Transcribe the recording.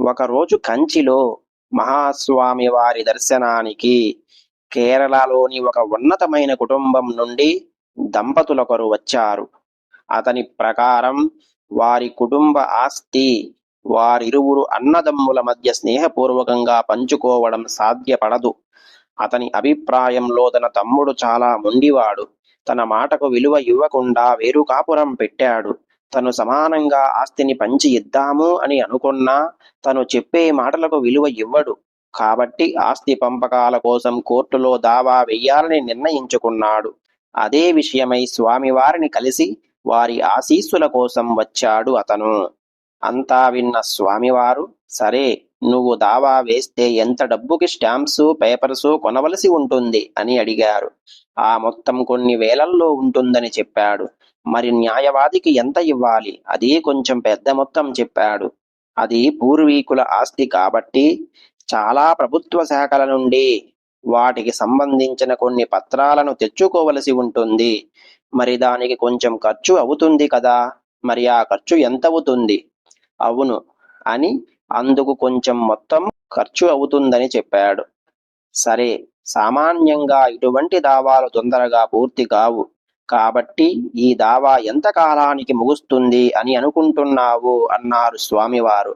ఒకరోజు కంచిలో మహాస్వామి వారి దర్శనానికి కేరళలోని ఒక ఉన్నతమైన కుటుంబం నుండి దంపతులొకరు వచ్చారు. అతని ప్రకారం వారి కుటుంబ ఆస్తి వారిరువురు అన్నదమ్ముల మధ్య స్నేహపూర్వకంగా పంచుకోవడం సాధ్యపడదు. అతని అభిప్రాయంలో తన తమ్ముడు చాలా మొండివాడు. తన మాటకు విలువ ఇవ్వకుండా వేరు కాపురం పెట్టాడు. తను సమానంగా ఆస్తిని పంచి ఇద్దాము అని అనుకున్నా తను చెప్పే మాటలకు విలువ ఇవ్వడు. కాబట్టి ఆస్తి పంపకాల కోసం కోర్టులో దావా వెయ్యాలని నిర్ణయించుకున్నాడు. అదే విషయమై స్వామివారిని కలిసి వారి ఆశీస్సుల కోసం వచ్చాడు అతను. అంతా విన్న స్వామివారు సరే నువ్వు దావా వేస్తే ఎంత డబ్బుకి స్టాంప్స్ పేపర్స్ కొనవలసి ఉంటుంది అని అడిగారు. ఆ మొత్తం కొన్ని వేలల్లో ఉంటుందని చెప్పాడు. మరి న్యాయవాదికి ఎంత ఇవ్వాలి? అది కొంచెం పెద్ద మొత్తం చెప్పాడు. అది పూర్వీకుల ఆస్తి కాబట్టి చాలా ప్రభుత్వ శాఖల నుండి వాటికి సంబంధించిన కొన్ని పత్రాలను తెచ్చుకోవలసి ఉంటుంది. మరి దానికి కొంచెం ఖర్చు అవుతుంది కదా? మరి ఆ ఖర్చు ఎంత అవుతుంది అవును అని అందుకు కొంచెం మొత్తం ఖర్చు అవుతుందని చెప్పాడు. సరే సామాన్యంగా ఇటువంటి దావాలు తొందరగా పూర్తి కావు. కాబట్టి ఈ దావా ఎంత కాలానికి ముగుస్తుంది అని అనుకుంటున్నావు? అన్నారు స్వామివారు.